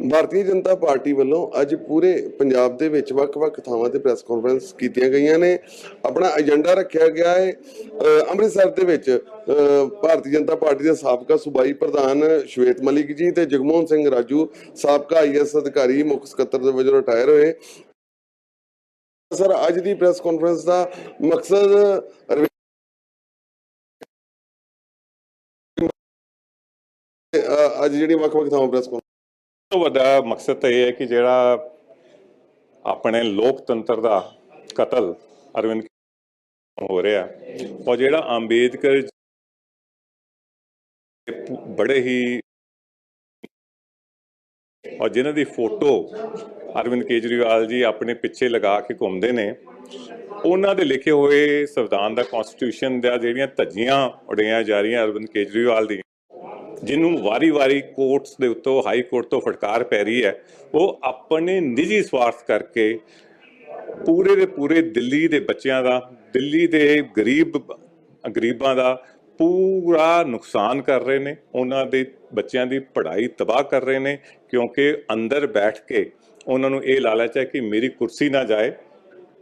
Bharatiya Janata party ਵੱਲੋਂ ਅੱਜ ਪੂਰੇ ਪੰਜਾਬ ਦੇ ਵਿੱਚ ਵੱਖ-ਵੱਖ ਥਾਵਾਂ ਤੇ ਪ੍ਰੈਸ ਕਾਨਫਰੰਸ ਕੀਤੀਆਂ ਗਈਆਂ ਨੇ। ਆਪਣਾ ਏਜੰਡਾ ਰੱਖਿਆ ਗਿਆ ਹੈ ਅੰਮ੍ਰਿਤਸਰ ਦੇ ਵਿੱਚ ਭਾਰਤੀ ਜਨਤਾ ਪਾਰਟੀ ਦੇ ਸਾਬਕਾ ਸੂਬਾਈ ਪ੍ਰਧਾਨ ਸ਼ਵੇਤ ਮਲਿਕ ਜੀ ਤੇ ਜਗਮੋਹਨ ਸਿੰਘ ਰਾਜੂ, ਸਾਬਕਾ ਆਈਐਸ ਅਧਿਕਾਰੀ ਮੁੱਖ ਸਕੱਤਰ ਦੇ ਵਜੋਂ ਰਿਟਾਇਰ ਹੋਏ। ਸਰ, ਅੱਜ ਦੀ ਪ੍ਰੈਸ ਕਾਨਫਰੰਸ ਦਾ ਮਕਸਦ ਅੱਜ ਜਿਹੜੀ ਵੱਖ-ਵੱਖ ਥਾਵਾਂ ਪ੍ਰੈਸ ਤੋਂ ਵੱਡਾ ਮਕਸਦ ਤਾਂ ਇਹ ਹੈ ਕਿ ਜਿਹੜਾ ਆਪਣੇ ਲੋਕਤੰਤਰ ਦਾ ਕਤਲ ਅਰਵਿੰਦ ਹੋ ਰਿਹਾ ਔਰ ਜਿਹੜਾ ਅੰਬੇਦਕਰ ਬੜੇ ਹੀ ਔਰ ਜਿਨ੍ਹਾਂ ਦੀ ਫੋਟੋ ਅਰਵਿੰਦ ਕੇਜਰੀਵਾਲ ਜੀ ਆਪਣੇ ਪਿੱਛੇ ਲਗਾ ਕੇ ਘੁੰਮਦੇ ਨੇ, ਉਹਨਾਂ ਦੇ ਲਿਖੇ ਹੋਏ ਸੰਵਿਧਾਨ ਦਾ ਕਨਸਟੀਟਿਊਸ਼ਨ ਦਾ ਜਿਹੜੀਆਂ ਧੱਜੀਆਂ ਉਡਾਈਆਂ ਜਾ ਰਹੀਆਂ ਅਰਵਿੰਦ ਕੇਜਰੀਵਾਲ ਦੀ ਜਿਹਨੂੰ ਵਾਰੀ-ਵਾਰੀ ਕੋਰਟਸ ਦੇ ਉੱਤੋਂ ਹਾਈ ਕੋਰਟ ਤੋਂ ਫਟਕਾਰ ਪੈ ਰਹੀ ਹੈ, ਉਹ ਆਪਣੇ ਨਿੱਜੀ ਸਵਾਰਥ ਕਰਕੇ ਪੂਰੇ ਦੇ ਪੂਰੇ ਦਿੱਲੀ ਦੇ ਬੱਚਿਆਂ ਦਾ, ਦਿੱਲੀ ਦੇ ਗਰੀਬ, ਗਰੀਬਾਂ ਦਾ ਪੂਰਾ ਨੁਕਸਾਨ ਕਰ ਰਹੇ ਨੇ, ਉਹਨਾਂ ਦੇ ਬੱਚਿਆਂ ਦੀ ਪੜ੍ਹਾਈ ਤਬਾਹ ਕਰ ਰਹੇ ਨੇ, ਕਿਉਂਕਿ ਅੰਦਰ ਬੈਠ ਕੇ ਉਹਨਾਂ ਨੂੰ ਇਹ ਲਾਲਚ ਹੈ ਕਿ ਮੇਰੀ ਕੁਰਸੀ ਨਾ ਜਾਏ,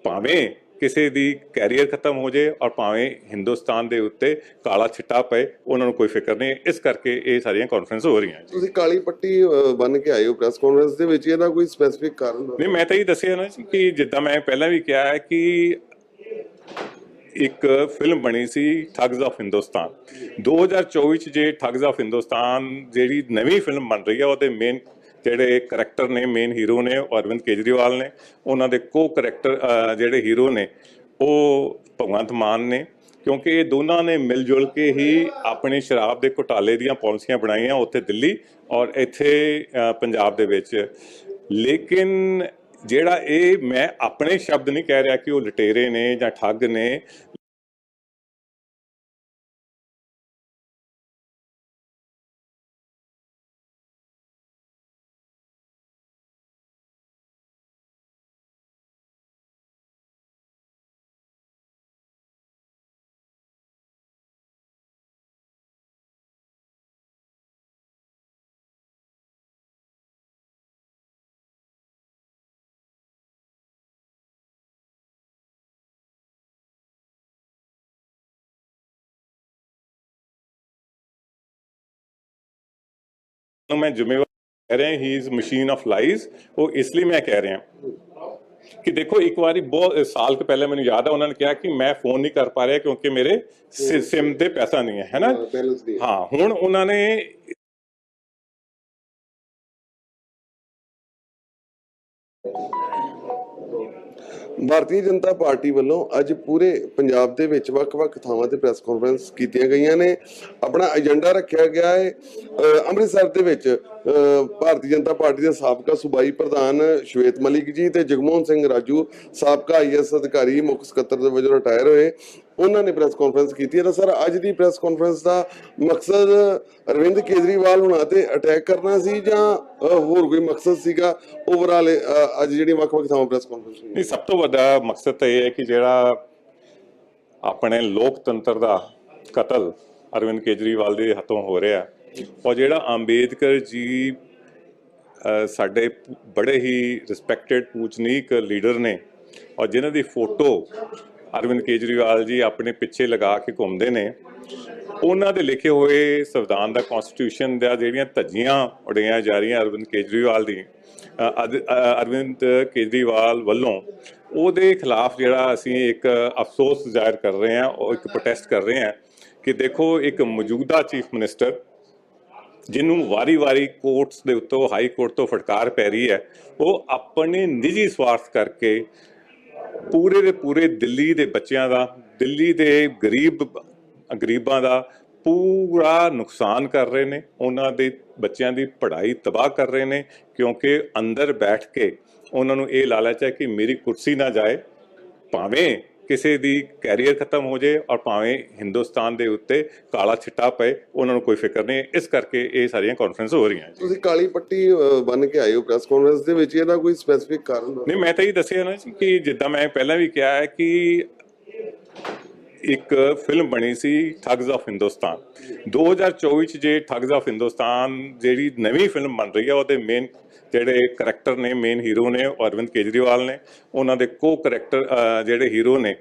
ਭਾਵੇਂ ਕਿਸੇ ਦੀ ਕੈਰੀਅਰ ਖਤਮ ਹੋ ਜਾਏ ਔਰ ਭਾਵੇਂ ਹਿੰਦੁਸਤਾਨ ਦੇ ਉੱਤੇ ਕਾਲਾ ਛਿੱਟਾ ਪਏ ਉਹਨਾਂ ਨੂੰ ਕੋਈ ਫਿਕਰ ਨਹੀਂ। ਇਸ ਕਰਕੇ ਇਹ ਸਾਰੀਆਂ ਕਾਨਫਰੰਸ ਹੋ ਰਹੀਆਂ ਜੀ। ਤੁਸੀਂ ਕਾਲੀ ਪੱਟੀ ਬੰਨ ਕੇ ਆਏ ਹੋ ਪ੍ਰੈਸ ਕਾਨਫਰੰਸ ਦੇ ਵਿੱਚ ਇਹਦਾ ਕੋਈ ਸਪੈਸੀਫਿਕ ਕਾਰਨ। ਨਹੀਂ ਮੈਂ ਤਾਂ ਇਹ ਦੱਸਿਆ ਨਾ ਜੀ ਕਿ ਜਿੱਦਾਂ ਮੈਂ ਪਹਿਲਾਂ ਵੀ ਕਿਹਾ ਹੈ ਕਿ ਇੱਕ ਫਿਲਮ ਬਣੀ ਸੀ ਠੱਗਸ ਆਫ ਹਿੰਦੁਸਤਾਨ 2024 ਚ ਜੇ ਠੱਗਸ ਆਫ ਹਿੰਦੁਸਤਾਨ ਜਿਹੜੀ ਨਵੀਂ ਫਿਲਮ ਬਣ ਰਹੀ ਹੈ ਉਹਦੇ ਮੇਨ ਜਿਹੜੇ ਕਰੈਕਟਰ ਨੇ ਮੇਨ ਹੀਰੋ ਨੇ, ਉਹ ਅਰਵਿੰਦ ਕੇਜਰੀਵਾਲ ਨੇ। ਉਹਨਾਂ ਦੇ ਕੋ ਕਰੈਕਟਰ ਜਿਹੜੇ ਹੀਰੋ ਨੇ, ਉਹ ਭਗਵੰਤ ਮਾਨ ਨੇ। ਕਿਉਂਕਿ ਇਹ ਦੋਨਾਂ ਨੇ ਮਿਲ ਜੁਲ ਕੇ ਹੀ ਆਪਣੇ ਸ਼ਰਾਬ ਦੇ ਘੁਟਾਲੇ ਦੀਆਂ ਪਾਲਿਸੀਆਂ ਬਣਾਈਆਂ ਉੱਥੇ ਦਿੱਲੀ ਔਰ ਇੱਥੇ ਪੰਜਾਬ ਦੇ ਵਿੱਚ। ਲੇਕਿਨ ਜਿਹੜਾ ਇਹ ਮੈਂ ਆਪਣੇ ਸ਼ਬਦ ਨਹੀਂ ਕਹਿ ਰਿਹਾ ਕਿ ਉਹ ਲਟੇਰੇ ਨੇ ਜਾਂ ਠੱਗ ਨੇ ਨੂੰ ਮੈਂ ਜ਼ਿੰਮੇਵਾਰ ਕਹਿ ਰਿਹਾ he is machine of lies ਉਹ ਇਸ ਲਈ ਮੈਂ ਕਹਿ ਰਿਹਾ। ਕਿ ਦੇਖੋ ਇੱਕ ਵਾਰੀ ਬਹੁਤ ਸਾਲ ਕੁ ਪਹਿਲੇ ਮੈਨੂੰ ਯਾਦ ਹੈ ਉਹਨਾਂ ਨੇ ਕਿਹਾ ਕਿ ਮੈਂ ਫੋਨ ਨਹੀਂ ਕਰ ਪਾ ਰਿਹਾ ਕਿਉਂਕਿ ਮੇਰੇ ਸਿਮ ਤੇ ਪੈਸਾ ਨਹੀਂ ਹੈ ਹੈ ਨਾ? ਬੈਲੈਂਸ ਦੀ। ਹਾਂ ਹੁਣ ਉਹਨਾਂ ਨੇ ਭਾਰਤੀ ਜਨਤਾ ਪਾਰਟੀ ਵੱਲੋਂ ਅੱਜ ਪੂਰੇ ਪੰਜਾਬ ਦੇ ਵਿੱਚ ਵੱਖ-ਵੱਖ ਥਾਵਾਂ ਤੇ ਪ੍ਰੈਸ ਕਾਨਫਰੰਸ ਕੀਤੀਆਂ ਗਈਆਂ ਨੇ। ਆਪਣਾ ਏਜੰਡਾ ਰੱਖਿਆ ਗਿਆ ਹੈ। ਅੰਮ੍ਰਿਤਸਰ ਦੇ ਵਿੱਚ ਭਾਰਤੀ ਜਨਤਾ ਪਾਰਟੀ ਦੇ ਸਾਬਕਾ ਸੂਬਾਈ ਪ੍ਰਧਾਨ ਸ਼ਵੇਤ ਮਲਿਕ ਜੀ ਤੇ ਜਗਮੋਹਨ ਸਿੰਘ ਰਾਜੂ, ਸਾਬਕਾ ਆਈਐਸ ਅਧਿਕਾਰੀ ਮੁੱਖ ਸਕੱਤਰ ਦੇ ਵਜੋਂ ਰਿਟਾਇਰ ਹੋਏ। ਉਹਨਾਂ ਨੇ ਪ੍ਰੈਸ ਕਾਨਫਰੰਸ ਕੀਤੀ ਹੈ। ਤਾਂ ਸਰ, ਅੱਜ ਦੀ ਪ੍ਰੈਸ ਕਾਨਫਰੰਸ ਦਾ ਮਕਸਦ ਅਰਵਿੰਦ ਕੇਜਰੀਵਾਲ ਹੁਣਾਂ ਤੇ ਅਟੈਕ ਕਰਨਾ ਸੀ ਜਾਂ ਹੋਰ ਕੋਈ ਮਕਸਦ ਸੀਗਾ? ਓਵਰਆਲ ਅੱਜ ਜਿਹੜੀ ਵੱਖ-ਵੱਖ ਥਾਵਾਂ ਪ੍ਰੈਸ ਕਾਨਫਰੰਸ ਹੋਈ। ਨਹੀਂ, ਸਭ ਤੋਂ ਵੱਡਾ ਮਕਸਦ ਤਾਂ ਇਹ ਹੈ ਕਿ ਜਿਹੜਾ ਆਪਣੇ ਲੋਕਤੰਤਰ ਦਾ ਕਤਲ ਅਰਵਿੰਦ ਕੇਜਰੀਵਾਲ ਦੇ ਹੱਥੋਂ ਹੋ ਰਿਹਾ। ਔਰ ਜਿਹੜਾ ਅੰਬੇਦਕਰ ਜੀ ਸਾਡੇ ਬੜੇ ਹੀ ਰਿਸਪੈਕਟਡ ਪੂਜਨੀਕ ਲੀਡਰ ਨੇ ਔਰ ਜਿਨ੍ਹਾਂ ਦੀ ਫੋਟੋ ਅਰਵਿੰਦ ਕੇਜਰੀਵਾਲ ਜੀ ਆਪਣੇ ਪਿੱਛੇ ਲਗਾ ਕੇ ਘੁੰਮਦੇ ਨੇ, ਉਹਨਾਂ ਦੇ ਲਿਖੇ ਹੋਏ ਸੰਵਿਧਾਨ ਦਾ ਕਨਸਟੀਟਿਊਸ਼ਨ ਦਾ ਜਿਹੜੀਆਂ ਧੱਜੀਆਂ ਉਡਾਈਆਂ ਜਾ ਰਹੀਆਂ ਅਰਵਿੰਦ ਕੇਜਰੀਵਾਲ ਦੀ ਅਰਵਿੰਦ ਕੇਜਰੀਵਾਲ ਵੱਲੋਂ, ਉਹਦੇ ਖਿਲਾਫ ਜਿਹੜਾ ਅਸੀਂ ਇੱਕ ਅਫਸੋਸ ਜ਼ਾਹਿਰ ਕਰ ਰਹੇ ਹਾਂ, ਉਹ ਇੱਕ ਪ੍ਰੋਟੈਸਟ ਕਰ ਰਹੇ ਹਾਂ ਕਿ ਦੇਖੋ ਇੱਕ ਮੌਜੂਦਾ ਚੀਫ ਮਿਨਿਸਟਰ ਜਿਹਨੂੰ ਵਾਰੀ-ਵਾਰੀ ਕੋਰਟਸ ਦੇ ਉੱਤੋਂ ਹਾਈ ਕੋਰਟ ਤੋਂ ਫਟਕਾਰ ਪੈ ਰਹੀ ਹੈ, ਉਹ ਆਪਣੇ ਨਿੱਜੀ ਸਵਾਰਥ ਕਰਕੇ ਪੂਰੇ ਦੇ ਪੂਰੇ ਦਿੱਲੀ ਦੇ ਬੱਚਿਆਂ ਦਾ, ਦਿੱਲੀ ਦੇ ਗਰੀਬ, ਗਰੀਬਾਂ ਦਾ ਪੂਰਾ ਨੁਕਸਾਨ ਕਰ ਰਹੇ ਨੇ, ਉਹਨਾਂ ਦੇ ਬੱਚਿਆਂ ਦੀ ਪੜ੍ਹਾਈ ਤਬਾਹ ਕਰ ਰਹੇ ਨੇ, ਕਿਉਂਕਿ ਅੰਦਰ ਬੈਠ ਕੇ ਉਹਨਾਂ ਨੂੰ ਇਹ ਲਾਲਚ ਹੈ ਕਿ ਮੇਰੀ ਕੁਰਸੀ ਨਾ ਜਾਏ, ਭਾਵੇਂ ਕਿਸੇ ਦੀ ਕੈਰੀਅਰ ਖਤਮ ਹੋ ਜਾਏ ਔਰ ਭਾਵੇਂ ਹਿੰਦੁਸਤਾਨ ਦੇ ਉੱਤੇ ਕਾਲਾ ਛਿੱਟਾ ਪਏ ਉਹਨਾਂ ਨੂੰ ਕੋਈ ਫਿਕਰ ਨਹੀਂ। ਇਸ ਕਰਕੇ ਇਹ ਸਾਰੀਆਂ ਕਾਨਫਰੰਸ ਹੋ ਰਹੀਆਂ ਜੀ। ਤੁਸੀਂ ਕਾਲੀ ਪੱਟੀ ਬੰਨ ਕੇ ਆਏ ਹੋ ਪ੍ਰੈਸ ਕਾਨਫਰੰਸ ਦੇ ਵਿੱਚ ਇਹਦਾ ਕੋਈ ਸਪੈਸੀਫਿਕ ਕਾਰਨ। ਨਹੀਂ ਮੈਂ ਤਾਂ ਇਹ ਦੱਸਿਆ ਨਾ ਜੀ ਕਿ ਜਿੱਦਾਂ ਮੈਂ ਪਹਿਲਾਂ ਵੀ ਕਿਹਾ ਹੈ ਕਿ ਇੱਕ ਫਿਲਮ ਬਣੀ ਸੀ ਠੱਗਸ ਆਫ ਹਿੰਦੁਸਤਾਨ 2024 ਚ ਜੇ ਠੱਗਸ ਆਫ ਹਿੰਦੁਸਤਾਨ ਜਿਹੜੀ ਨਵੀਂ ਫਿਲਮ ਬਣ ਰਹੀ ਹੈ ਉਹਦੇ ਮੇਨ ਜਿਹੜੇ ਕਰੈਕਟਰ ਨੇ ਮੇਨ ਹੀਰੋ ਨੇ, ਉਹ ਅਰਵਿੰਦ ਕੇਜਰੀਵਾਲ ਨੇ। ਉਹਨਾਂ ਦੇ ਕੋ ਕਰੈਕਟਰ ਜਿਹੜੇ ਹੀਰੋ ਨੇ,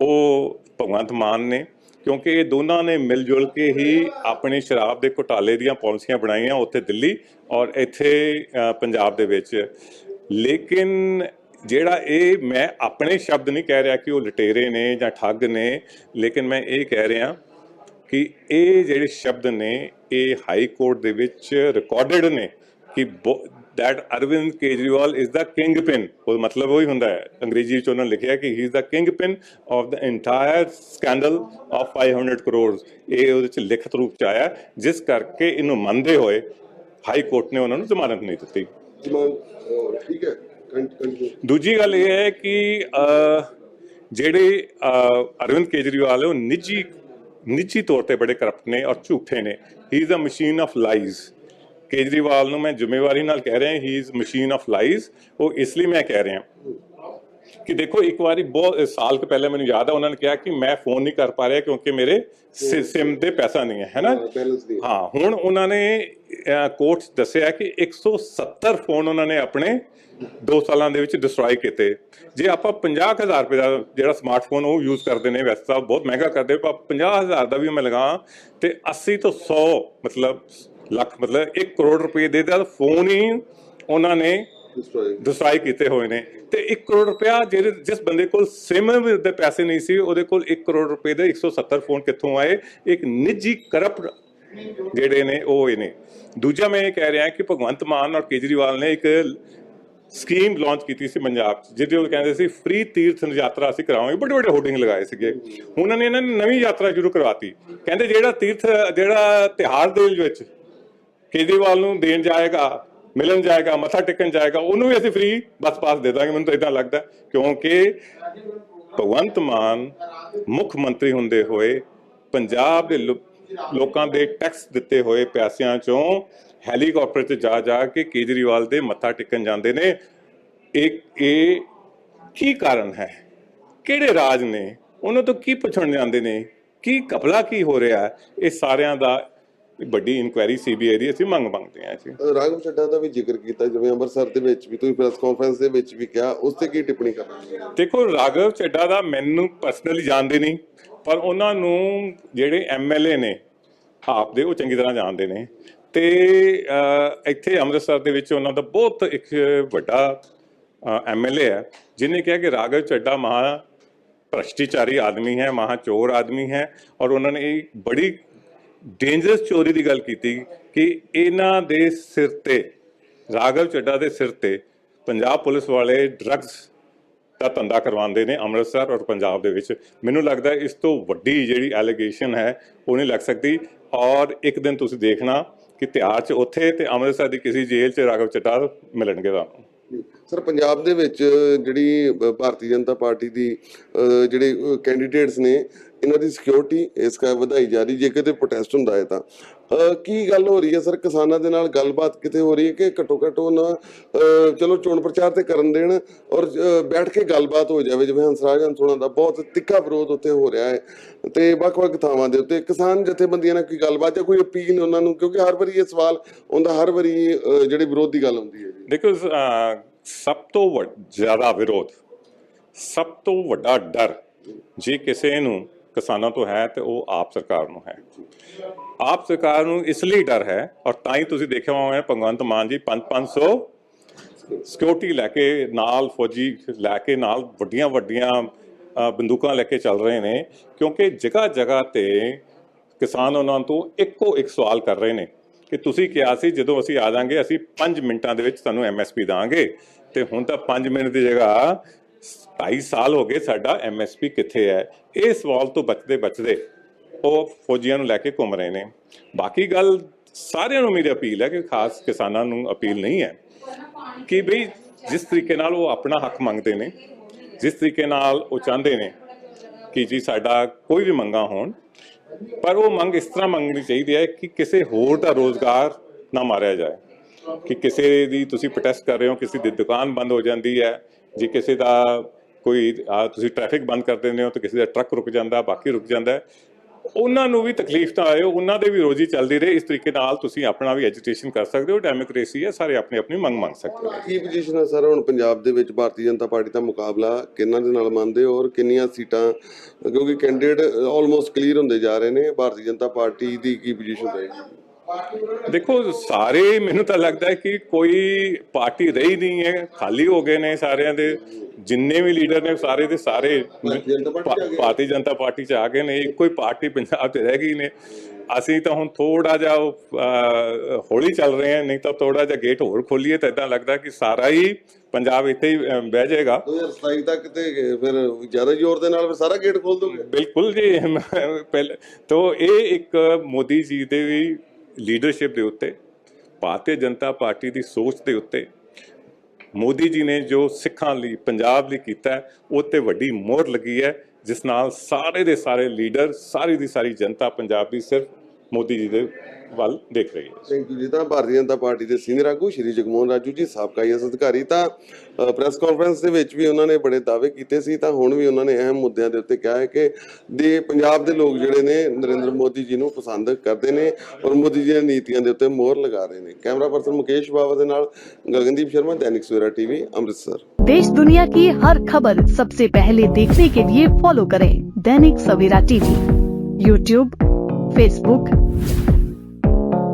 ਉਹ ਭਗਵੰਤ ਮਾਨ ਨੇ। ਕਿਉਂਕਿ ਇਹ ਦੋਨਾਂ ਨੇ ਮਿਲ ਜੁਲ ਕੇ ਹੀ ਆਪਣੇ ਸ਼ਰਾਬ ਦੇ ਘੁਟਾਲੇ ਦੀਆਂ ਪਾਲਿਸੀਆਂ ਬਣਾਈਆਂ ਉੱਥੇ ਦਿੱਲੀ ਔਰ ਇੱਥੇ ਪੰਜਾਬ ਦੇ ਵਿੱਚ। ਲੇਕਿਨ ਜਿਹੜਾ ਇਹ ਮੈਂ ਆਪਣੇ ਸ਼ਬਦ ਨਹੀਂ ਕਹਿ ਰਿਹਾ ਕਿ ਉਹ ਲਟੇਰੇ ਨੇ ਜਾਂ ਠੱਗ ਨੇ, ਲੇਕਿਨ ਮੈਂ ਇਹ ਕਹਿ ਰਿਹਾ ਕਿ ਇਹ ਜਿਹੜੇ ਸ਼ਬਦ ਨੇ, ਇਹ ਹਾਈ ਕੋਰਟ ਦੇ ਵਿੱਚ ਰਿਕਾਰਡਡ ਨੇ। ਕਿ that Arvind Kejriwal is the kingpin ਉਹ ਮਤਲਬ ਉਹੀ ਹੁੰਦਾ ਹੈ। ਅੰਗਰੇਜ਼ੀ ਵਿੱਚ ਉਹਨਾਂ ਨੇ ਲਿਖਿਆ ਕਿ he is the kingpin of the entire scandal of 500 crores ਇਹ ਉਹਦੇ ਚ ਲਿਖਤ ਰੂਪ ਚ ਆਇਆ। ਜਿਸ ਕਰਕੇ ਇਹਨੂੰ ਮੰਨਦੇ ਹੋਏ ਹਾਈ ਕੋਰਟ ਨੇ ਉਹਨਾਂ ਨੂੰ ਜ਼ਮਾਨਤ ਨਹੀਂ ਦਿੱਤੀ। ਠੀਕ ਹੈ। ਦੂਜੀ ਗੱਲ ਇਹ ਹੈ ਕਿ ਜਿਹੜੇ ਅਰਵਿੰਦ ਕੇਜਰੀਵਾਲ ਉਹ ਨਿੱਜੀ ਨਿੱਜੀ ਤੌਰ ਤੇ ਬੜੇ ਕਰਪਟ ਨੇ ਔਰ ਝੂਠੇ ਨੇ। He is a machine of lies Kejriwal ਨੂੰ ਮੈਂ ਜ਼ਿੰਮੇਵਾਰੀ ਨਾਲ ਕਹਿ ਰਿਹਾ he is machine of lies ਉਹ ਇਸ ਲਈ ਮੈਂ ਕਹਿ ਰਿਹਾ। ਕਿ ਦੇਖੋ ਇੱਕ ਵਾਰੀ ਬਹੁਤ ਸਾਲ ਕੁ ਪਹਿਲੇ ਮੈਨੂੰ ਯਾਦ ਹੈ ਉਹਨਾਂ ਨੇ ਕਿਹਾ ਕਿ ਮੈਂ ਫੋਨ ਨਹੀਂ ਕਰ ਪਾ ਰਿਹਾ ਕਿਉਂਕਿ ਮੇਰੇ ਸਿਮ ਤੇ ਪੈਸਾ ਨਹੀਂ ਹੈ ਹੈਨਾ ਦੀ। ਹਾਂ ਹੁਣ ਉਹਨਾਂ ਨੇ ਕੋਰਟ ਦੱਸਿਆ ਕਿ 170 ਫੋਨ ਉਹਨਾਂ ਨੇ ਆਪਣੇ 2 ਸਾਲਾਂ ਦੇ ਵਿੱਚ ਡਿਸਟਰੋਏ ਕੀਤੇ। ਜੇ ਆਪਾਂ 50000 ਰੁਪਏ ਦਾ ਜਿਹੜਾ ਸਮਾਰਟਫੋਨ ਉਹ ਯੂਜ਼ ਕਰਦੇ ਨੇ ਵੈਸੇ ਤਾਂ ਬਹੁਤ ਮਹਿੰਗਾ ਕਰਦੇ ਪਰ 50000 ਦਾ ਵੀ ਮੈਂ ਲਗਾ ਤੇ 80 ਤੋਂ 100 ਮਤਲਬ ਲੱਖ ਮਤਲਬ 1 ਕਰੋੜ ਰੁਪਏ ਦੇ ਦਾ ਫੋਨ ਹੀ ਉਹਨਾਂ ਨੇ ਡਿਸਟਰੋਏ ਕੀਤੇ। ਹੋਏ ਨੇ। ਤੇ 1 ਕਰੋੜ ਰੁਪਇਆ ਜਿਹੜੇ ਜਿਸ ਬੰਦੇ ਕੋਲ ਸਿਮ ਦੇ ਪੈਸੇ ਨਹੀਂ ਸੀ ਉਹਦੇ ਕੋਲ 1 ਕਰੋੜ ਰੁਪਏ ਦੇ 170 ਫੋਨ ਕਿੱਥੋਂ ਆਏ? ਇੱਕ ਨਿੱਜੀ ਕਰਪਟ ਜਿਹੜੇ ਨੇ ਉਹ ਇਹ ਨੇ। ਦੂਜਾ ਮੈਂ ਇਹ ਕਹਿ ਰਿਹਾ ਕਿ ਭਗਵੰਤ ਮਾਨ ਔਰ ਕੇਜਰੀਵਾਲ ਨੇ ਇੱਕ ਸਕੀਮ ਲਾਂਚ ਕੀਤੀ ਸੀ ਪੰਜਾਬ 'ਚ ਜਿਹਦੇ ਉਹ ਕਹਿੰਦੇ ਸੀ ਫ੍ਰੀ ਤੀਰਥ ਯਾਤਰਾ ਅਸੀਂ ਕਰਾਵਾਂਗੇ। ਵੱਡੇ ਵੱਡੇ ਹੋਰਡਿੰਗ ਲਗਾਏ ਸੀਗੇ। ਉਹਨਾਂ ਨੇ ਇਹਨਾਂ ਨੇ ਨਵੀਂ ਯਾਤਰਾ ਸ਼ੁਰੂ ਕਰਵਾਤੀ। ਕਹਿੰਦੇ ਜਿਹੜਾ ਤੀਰਥ ਜਿਹੜਾ ਤਿਹਾੜ ਦੇ ਵਿੱਚ ਕੇਜਰੀਵਾਲ ਨੂੰ ਦੇਣ ਜਾਏਗਾ, ਮਿਲਣ ਜਾਏਗਾ, ਮੱਥਾ ਟੇਕਣ ਜਾਏਗਾ, ਉਹਨੂੰ ਵੀ ਅਸੀਂ ਫ੍ਰੀ ਬੱਸ ਪਾਸ ਦੇ ਦਾਂਗੇ। ਮੈਨੂੰ ਤਾਂ ਇਦਾਂ ਲੱਗਦਾ ਕਿਉਂਕਿ ਭਗਵੰਤ ਮਾਨ ਮੁੱਖ ਮੰਤਰੀ ਹੁੰਦੇ ਹੋਏ ਪੰਜਾਬ ਦੇ ਲੋਕਾਂ ਦੇ ਟੈਕਸ ਦਿੱਤੇ ਹੋਏ ਪੈਸਿਆਂ ਚੋਂ ਹੈਲੀਕਾਪਟਰ 'ਚ ਜਾ ਜਾ ਕੇ ਕੇਜਰੀਵਾਲ ਦੇ ਮੱਥਾ ਟੇਕਣ ਜਾਂਦੇ ਨੇ। ਇਹ ਇਹ ਕੀ ਕਾਰਨ ਹੈ? ਕਿਹੜੇ ਰਾਜ ਨੇ? ਉਹਨਾਂ ਤੋਂ ਕੀ ਪੁੱਛਣ ਜਾਂਦੇ ਨੇ? ਕੀ ਕਪਲਾ ਕੀ ਹੋ ਰਿਹਾ ਇਹ ਸਾਰਿਆਂ ਦਾ ਵੱਡੀ ਇਨਕੁਆਇਰੀ ਸੀਬੀਆਈ ਦੀ ਅਸੀਂ ਮੰਗ ਮੰਗਦੇ ਹਾਂ ਜੀ। ਰਾਘਵ ਚੱਡਾ ਦਾ ਵੀ ਜ਼ਿਕਰ ਕੀਤਾ ਜਿਵੇਂ ਅੰਮ੍ਰਿਤਸਰ ਦੇ ਵਿੱਚ ਵੀ ਤੁਸੀਂ ਪ੍ਰੈਸ ਕਾਨਫਰੰਸ ਦੇ ਵਿੱਚ ਵੀ ਕਿਹਾ ਉਸ ਤੇ ਕੀ ਟਿੱਪਣੀ ਕਰਨਾ ਦੇਖੋ ਰਾਘਵ ਚੱਡਾ ਦਾ ਮੈਨੂੰ ਪਰਸਨਲੀ ਜਾਣਦੇ ਨਹੀਂ ਪਰ ਉਹਨਾਂ ਨੂੰ ਜਿਹੜੇ ਐਮਐਲਏ ਨੇ ਆਪ ਦੇ ਉਹ ਚੰਗੀ ਤਰ੍ਹਾਂ ਜਾਣਦੇ ਨੇ। ਤੇ ਇੱਥੇ ਅੰਮ੍ਰਿਤਸਰ ਦੇ ਵਿੱਚ ਉਹਨਾਂ ਦਾ ਬਹੁਤ ਇੱਕ ਵੱਡਾ ਐਮਐਲਏ ਹੈ ਜਿਨੇ ਕਿਹਾ ਕਿ ਰਾਘਵ ਚੱਡਾ ਮਹਾ ਭ੍ਰਸ਼ਟਾਚਾਰੀ ਆਦਮੀ ਹੈ ਮਹਾ ਚੋਰ ਆਦਮੀ ਹੈ ਔਰ ਉਹਨਾਂ ਨੇ ਇਹ ਬੜੀ ਡੇਂਜਰਸ ਚੋਰੀ ਦੀ ਗੱਲ ਕੀਤੀ ਕਿ ਇਹਨਾਂ ਦੇ ਸਿਰ ਤੇ, ਰਾਘਵ ਚੱਡਾ ਦੇ ਸਿਰ ਤੇ ਪੰਜਾਬ ਪੁਲਿਸ ਵਾਲੇ ਡਰੱਗਸ ਦਾ ਧੰਦਾ ਕਰਵਾਉਂਦੇ ਨੇ ਅੰਮ੍ਰਿਤਸਰ ਔਰ ਪੰਜਾਬ ਦੇ ਵਿੱਚ। ਮੈਨੂੰ ਲੱਗਦਾ ਇਸ ਤੋਂ ਵੱਡੀ ਜਿਹੜੀ ਐਲੀਗੇਸ਼ਨ ਹੈ, ਉਹ ਨਹੀਂ ਲੱਗ ਸਕਦੀ। ਔਰ ਇੱਕ ਦਿਨ ਤੁਸੀਂ ਦੇਖਣਾ ਕਿ ਤਿਹਾੜ 'ਚ ਉੱਥੇ ਤੇ ਅੰਮ੍ਰਿਤਸਰ ਦੀ ਕਿਸੇ ਜੇਲ੍ਹ 'ਚ ਰਾਘਵ ਚੱਡਾ ਮਿਲਣਗੇ ਤੁਹਾਨੂੰ। ਸਰ, ਪੰਜਾਬ ਦੇ ਵਿੱਚ ਜਿਹੜੀ ਭਾਰਤੀ ਜਨਤਾ ਪਾਰਟੀ ਦੀ ਜਿਹੜੇ ਕੈਂਡੀਡੇਟਸ ਨੇ, ਇਹਨਾਂ ਦੀ ਸਿਕਿਉਰਿਟੀ ਇਸ ਕਾ, ਵਧਾਈ ਜਾ ਰਹੀ, ਜੇ ਕਿਤੇ ਪ੍ਰੋਟੈਸਟ ਹੁੰਦਾ ਹੈ ਤਾਂ। ਕੀ ਗੱਲ ਹੋ ਰਹੀ ਹੈ ਸਰ? ਕਿਸਾਨਾਂ ਦੇ ਨਾਲ ਗੱਲਬਾਤ ਕਿਤੇ ਹੋ ਰਹੀ ਹੈ ਕਿ ਘੱਟੋ ਘੱਟ ਉਹਨਾਂ ਚਲੋ ਚੋਣ ਪ੍ਰਚਾਰ ਤੇ ਕਰਨ ਦੇਣ ਔਰ ਬੈਠ ਕੇ ਗੱਲਬਾਤ ਹੋ ਜਾਵੇ, ਜਿਵੇਂ ਹੰਸਰਾਜ ਹੰਸੋਣਾ ਦਾ ਬਹੁਤ ਤਿੱਖਾ ਵਿਰੋਧ ਉੱਤੇ ਹੋ ਰਿਹਾ ਹੈ। ਤੇ ਵੱਖ-ਵੱਖ ਥਾਵਾਂ ਦੇ ਉੱਤੇ ਕਿਸਾਨ ਜਥੇਬੰਦੀਆਂ ਨਾਲ ਕੋਈ ਗੱਲਬਾਤ ਜਾਂ ਕੋਈ ਅਪੀਲ ਉਹਨਾਂ ਨੂੰ, ਕਿਉਂਕਿ ਹਰ ਵਾਰੀ ਇਹ ਸਵਾਲ ਹੁੰਦਾ ਹਰ ਵਾਰੀ ਜਿਹੜੇ ਵਿਰੋਧ ਦੀ ਗੱਲ ਹੁੰਦੀ ਹੈ ਜੀ। ਦੇਖੋ ਸਭ ਤੋਂ ਵੱਡ- ਜ਼ਿਆਦਾ ਵਿਰੋਧ, ਸਭ ਤੋਂ ਵੱਡਾ ਡਰ ਜੇ ਕਿਸੇ ਨੂੰ ਕਿਸਾਨਾਂ ਤੋਂ ਹੈ ਤੇ ਉਹ ਆਪ ਸਰਕਾਰ ਨੂੰ ਹੈ। ਆਪ ਸਰਕਾਰ ਨੂੰ ਇਸ ਲਈ ਡਰ ਹੈ ਔਰ ਤਾਂ ਹੀ ਤੁਸੀਂ ਦੇਖਿਆ ਹੋਣਾ ਭਗਵੰਤ ਮਾਨ ਜੀ 5-500 ਸਿਕਿਉਰਿਟੀ ਲੈ ਕੇ ਨਾਲ ਫੌਜੀ ਲੈ ਕੇ ਨਾਲ ਵੱਡੀਆਂ ਵੱਡੀਆਂ ਬੰਦੂਕਾਂ ਲੈ ਕੇ ਚੱਲ ਰਹੇ ਨੇ ਕਿਉਂਕਿ ਜਗ੍ਹਾ ਜਗ੍ਹਾ ਤੇ ਕਿਸਾਨ ਉਹਨਾਂ ਤੋਂ ਇੱਕੋ ਇੱਕ ਸਵਾਲ ਕਰ ਰਹੇ ਨੇ। ਕਿ ਤੁਸੀਂ ਕਿਹਾ ਸੀ, ਜਦੋਂ ਅਸੀਂ ਆ ਜਾਾਂਗੇ, ਅਸੀਂ 5 ਮਿੰਟਾਂ ਦੇ ਵਿੱਚ ਤੁਹਾਨੂੰ ਐਮਐਸਪੀ ਦਾਂਗੇ। ਤੇ ਹੁਣ ਤਾਂ 5 ਮਿੰਟ ਦੀ ਜਗ੍ਹਾ 2.5 ਸਾਲ ਹੋ ਗਏ ਸਾਡਾ ਐਮਐਸਪੀ ਕਿੱਥੇ ਹੈ? ਇਹ ਸਵਾਲ ਤੋਂ ਬਚਦੇ ਬਚਦੇ ਉਹ ਫੌਜੀਆਂ ਨੂੰ ਲੈ ਕੇ ਘੁੰਮ ਰਹੇ ਨੇ। ਬਾਕੀ ਗੱਲ ਸਾਰਿਆਂ ਨੂੰ ਮੇਰੀ ਅਪੀਲ ਹੈ ਕਿ ਖਾਸ ਕਿਸਾਨਾਂ ਨੂੰ ਅਪੀਲ ਨਹੀਂ ਹੈ ਕਿ ਬਈ ਜਿਸ ਤਰੀਕੇ ਨਾਲ ਉਹ ਆਪਣਾ ਹੱਕ ਮੰਗਦੇ ਨੇ, ਜਿਸ ਤਰੀਕੇ ਨਾਲ ਉਹ ਚਾਹੁੰਦੇ ਨੇ ਕਿ ਜੀ ਸਾਡਾ ਕੋਈ ਵੀ ਮੰਗਾ ਹੋਣ ਪਰ ਉਹ ਮੰਗ ਇਸ ਤਰ੍ਹਾਂ ਮੰਗਣੀ ਚਾਹੀਦੀ ਹੈ ਕਿ ਕਿਸੇ ਹੋਰ ਦਾ ਰੋਜ਼ਗਾਰ ਨਾ ਮਾਰਿਆ ਜਾਏ। ਕਿ ਕਿਸੇ ਦੀ ਤੁਸੀਂ ਪ੍ਰੋਟੈਸਟ ਕਰ ਰਹੇ ਹੋ, ਕਿਸੇ ਦੀ ਦੁਕਾਨ ਬੰਦ ਹੋ ਜਾਂਦੀ ਹੈ, ਜੇ ਕਿਸੇ ਦਾ ਕੋਈ ਤੁਸੀਂ ਟ੍ਰੈਫਿਕ ਬੰਦ ਕਰ ਦਿੰਦੇ ਹੋ ਤਾਂ ਕਿਸੇ ਦਾ ਟਰੱਕ ਰੁਕ ਜਾਂਦਾ, ਬਾਕੀ ਰੁਕ ਜਾਂਦਾ ਉਹਨਾਂ ਨੂੰ ਵੀ ਤਕਲੀਫ ਤਾਂ ਆਏ, ਉਹਨਾਂ ਦੇ ਵੀ ਰੋਜੀ ਚੱਲਦੀ ਰਹੇ। ਇਸ ਤਰੀਕੇ ਨਾਲ ਤੁਸੀਂ ਆਪਣਾ ਵੀ ਐਜੀਟੇਸ਼ਨ ਕਰ ਸਕਦੇ ਹੋ ਡੈਮੋਕ੍ਰੇਸੀ ਹੈ, ਸਾਰੇ ਆਪਣੀ ਆਪਣੀ ਮੰਗ ਮੰਗ ਸਕਦੇ ਹੋ। ਕੀ ਪੋਜੀਸ਼ਨ ਹੈ ਸਰ ਹੁਣ ਪੰਜਾਬ ਦੇ ਵਿੱਚ? ਭਾਰਤੀ ਜਨਤਾ ਪਾਰਟੀ ਦਾ ਮੁਕਾਬਲਾ ਕਿਹਨਾਂ ਦੇ ਨਾਲ ਮੰਨਦੇ ਹੋ ਔਰ ਕਿੰਨੀਆਂ ਸੀਟਾਂ? ਕਿਉਂਕਿ ਕੈਂਡੀਡੇਟ ਆਲਮੋਸਟ ਕਲੀਅਰ ਹੁੰਦੇ ਜਾ ਰਹੇ ਨੇ, ਭਾਰਤੀ ਜਨਤਾ ਪਾਰਟੀ ਦੀ ਕੀ ਪੋਜੀਸ਼ਨ ਰਹੇਗੀ? ਦੇਖੋ ਸਾਰੇ ਮੈਨੂੰ ਤਾਂ ਲੱਗਦਾ ਹੈ ਕਿ ਕੋਈ ਪਾਰਟੀ ਰਹੀ ਨਹੀਂ ਹੈ ਖਾਲੀ ਹੋ ਗਏ ਨੇ ਸਾਰਿਆਂ ਦੇ ਜਿੰਨੇ ਵੀ ਲੀਡਰ ਨੇ ਸਾਰੇ ਦੇ ਸਾਰੇ ਭਾਰਤੀ ਜਨਤਾ ਪਾਰਟੀ 'ਚ ਆ ਗਏ। ਨੇ ਇੱਕੋ ਹੀ ਪਾਰਟੀ ਪੰਜਾਬ 'ਚ ਰਹਿ ਗਈ ਨੇ ਅਸੀਂ ਤਾਂ ਹੁਣ ਥੋੜਾ ਜਿਹਾ ਹੌਲੀ ਚੱਲ ਰਹੇ ਹਾਂ ਨਹੀਂ ਤਾਂ ਥੋੜਾ ਜਿਹਾ ਗੇਟ ਹੋਰ ਖੋਲੀਏ ਤਾਂ ਇਦਾਂ ਲੱਗਦਾ ਕਿ ਸਾਰਾ ਹੀ ਪੰਜਾਬ ਇੱਥੇ ਹੀ ਬਹਿ ਜਾਏਗਾ 2027 ਤੱਕ ਤੇ ਫਿਰ ਜ਼ਿਆਦਾ ਜ਼ੋਰ ਦੇ ਨਾਲ ਫਿਰ ਸਾਰਾ ਗੇਟ ਖੋਲ ਦੋਗੇ ਬਿਲਕੁਲ ਜੀ ਪਹਿਲੇ ਤੋਂ ਇਹ ਇੱਕ ਮੋਦੀ ਜੀ ਦੇ ਵੀ ਲੀਡਰਸ਼ਿਪ ਦੇ ਉੱਤੇ, ਭਾਰਤੀ ਜਨਤਾ ਪਾਰਟੀ ਦੀ ਸੋਚ ਦੇ ਉੱਤੇ, ਮੋਦੀ ਜੀ ਨੇ ਜੋ ਸਿੱਖਾਂ ਲਈ, ਪੰਜਾਬ ਲਈ ਕੀਤਾ ਉਹ ਤੇ ਵੱਡੀ ਮੋਹਰ ਲੱਗੀ ਹੈ, ਜਿਸ ਨਾਲ ਸਾਰੇ ਦੇ ਸਾਰੇ ਲੀਡਰ ਸਾਰੀ ਦੀ ਸਾਰੀ ਜਨਤਾ ਪੰਜਾਬ ਦੀ ਸਿਰਫ ਮੋਦੀ ਜੀ ਦੇ ਵੱਲ ਦੇਖ ਰਹੀ ਹੈ ਥੈਂਕ ਯੂ ਜੀ ਤਾਂ ਭਾਰਤੀ ਜਨਤਾ ਪਾਰਟੀ ਦੇ ਸੀਨੀਅਰ ਆਗੂ ਸ਼੍ਰੀ ਜਗਮੋਹਨ ਰਾਜੂ ਜੀ ਸਾਬਕਾ ਆਈਐਸ ਅਧਿਕਾਰੀ ਤਾਂ ਪ੍ਰੈਸ ਕਾਨਫਰੰਸ ਦੇ ਵਿੱਚ ਵੀ ਉਹਨਾਂ ਨੇ ਬੜੇ ਦਾਅਵੇ ਕੀਤੇ ਸੀ ਤਾਂ ਹੁਣ ਵੀ ਉਹਨਾਂ ਨੇ ਅਹਿਮ ਮੁੱਦਿਆਂ ਦੇ ਉੱਤੇ ਕਿਹਾ ਹੈ ਕਿ ਦੇ ਪੰਜਾਬ ਦੇ ਲੋਕ ਜਿਹੜੇ ਨੇ ਨਰਿੰਦਰ ਮੋਦੀ ਜੀ ਨੂੰ ਪਸੰਦ ਕਰਦੇ ਨੇ ਔਰ ਮੋਦੀ ਜੀ ਦੀਆਂ ਨੀਤੀਆਂ ਦੇ ਉੱਤੇ ਮੋਹਰ ਲਗਾ ਰਹੇ ਨੇ ਕੈਮਰਾ ਪਰਸਨ ਮੁਕੇਸ਼ ਬਾਵਾ ਦੇ ਨਾਲ ਗਗਨਦੀਪ ਸ਼ਰਮਾ ਦੈਨਿਕ ਸਵੇਰਾ ਟੀਵੀ ਅੰਮ੍ਰਿਤਸਰ देश दुनिया की हर खबर सबसे पहले देखने के लिए फॉलो करें Dainik Savera TV YouTube Facebook